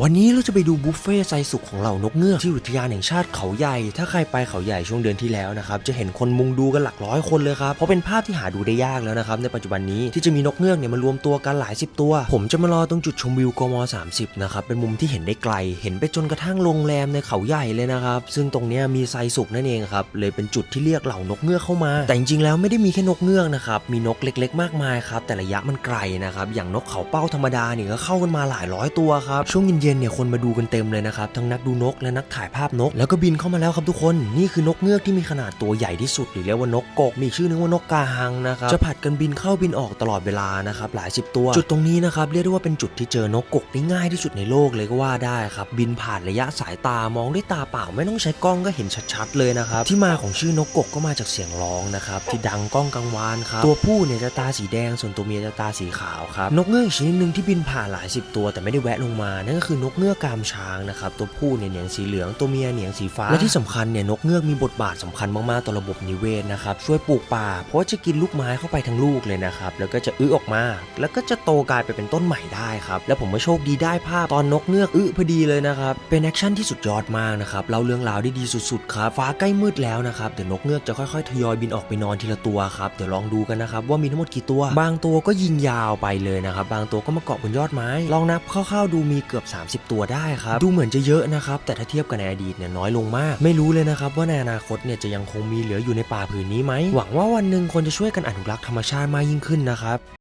วันนี้เราจะไปดูบุฟเฟ่ต์ไซสุกของเหล่านกเงือกที่อุทยานแห่งชาติเขาใหญ่ ถ้าใครไปเขาใหญ่ช่วงเดือนที่แล้วนะครับ จะเห็นคนมุงดูกันหลักร้อยคนเลยครับ เพราะเป็นภาพที่หาดูได้ยากแล้วนะครับ ในปัจจุบันนี้ที่จะมีนกเงือกเนี่ยมารวมตัวกันหลายสิบตัว ผมจะมารอตรงจุดชมวิวกม 30 นะครับ เป็นมุมที่เห็นได้ไกล เห็นไปจนกระทั่งโรงแรมในเขาใหญ่เลยนะครับ ซึ่งตรงนี้มีไซสุกนั่นเองครับ เลยเป็นจุดที่เรียกเหล่านกเงือกเข้ามา แต่จริงๆแล้วไม่ได้มีแค่นกเงือกนะครับ มีนกเล็ก ๆ มากมายครับ แต่ระยะมันไกลนะครับ อย่างนกเขาเป้าธรรมดาเนี่ยก็เข้ากันมาหลายร้อยตัวครับช่วงเย็นๆเนี่ยคนมาดูกันเต็มเลยนะครับทั้งนักดูนกและนักถ่ายภาพนก แล้วก็บินเข้ามาแล้วครับทุกคนนี่คือนกเงือกที่มีขนาดตัวใหญ่ที่สุดหรือเรียกว่านกกกมีชื่อนึงว่านกกาหังนะครับจะผัดกันบินเข้าบินออกตลอดเวลานะครับหลายสิบตัว จุดตรงนี้นะครับเรียกได้ว่าเป็นจุดที่เจอนกกกได้ง่ายที่สุดในโลกเลยก็ว่าได้ครับบินผ่านระยะสายตามองด้วยตาเปล่าไม่ต้องใช้กล้องก็เห็นชัดๆเลยนะครับที่มาของชื่อนกกกก็มาจากเสียงร้องนะครับที่ดังก้องกังวานครับตัวผู้เนี่ยจะตาสีแดงส่วนตัวเมียจะตาสีขาวครับนกเงือกอีกชนิดหนึ่งที่บินผ่านหลายสิบตัวแต่ไม่ได้แวะลงมานั่นก็คือนกเงือกกามช้างนะครับตัวผู้เนี่ยเหนียงสีเหลืองตัวเมียเหนียงสีฟ้าและที่สำคัญเนี่ยนกเงือกมีบทบาทสำคัญมากๆต่อระบบนิเวศนะครับช่วยปลูกป่า เพราะจะกินลูกไม้เข้าไปทั้งลูกเลยนะครับแล้วก็จะอื้อออกมา แล้วก็จะโตกลายไปเป็นต้นใหม่ได้ครับแล้วผมก็โชคดีได้ภาพตอนนกเงือกอื้อพอดีเลยนะครับเป็นแอคชั่นที่สุดยอดมากนะครับเล่าเรื่องราวได้ดีสุดๆครับฟ้าใกล้มืดแล้วนะครับเดี๋ยวนกเงือกจะค่อยๆทยอยบินออกไปนอนทีละตัวครับเดี๋ยวลองดูกันนะครับว่ามีทั้งหมดกี่ตัว บางตัวก็ยิงยาวไปเลยนะครับบางตัวก็มาเกาะบนยอดไม้ลองนับคร่าวๆดูมีเกือบ30 ตัวได้ครับ ดูเหมือนจะเยอะนะครับ แต่ถ้าเทียบกับในอดีตเนี่ยน้อยลงมาก ไม่รู้เลยนะครับว่าในอนาคตเนี่ยจะยังคงมีเหลืออยู่ในป่าผืนนี้ไหม หวังว่าวันหนึ่งคนจะช่วยกันอนุรักษ์ธรรมชาติมากยิ่งขึ้นนะครับ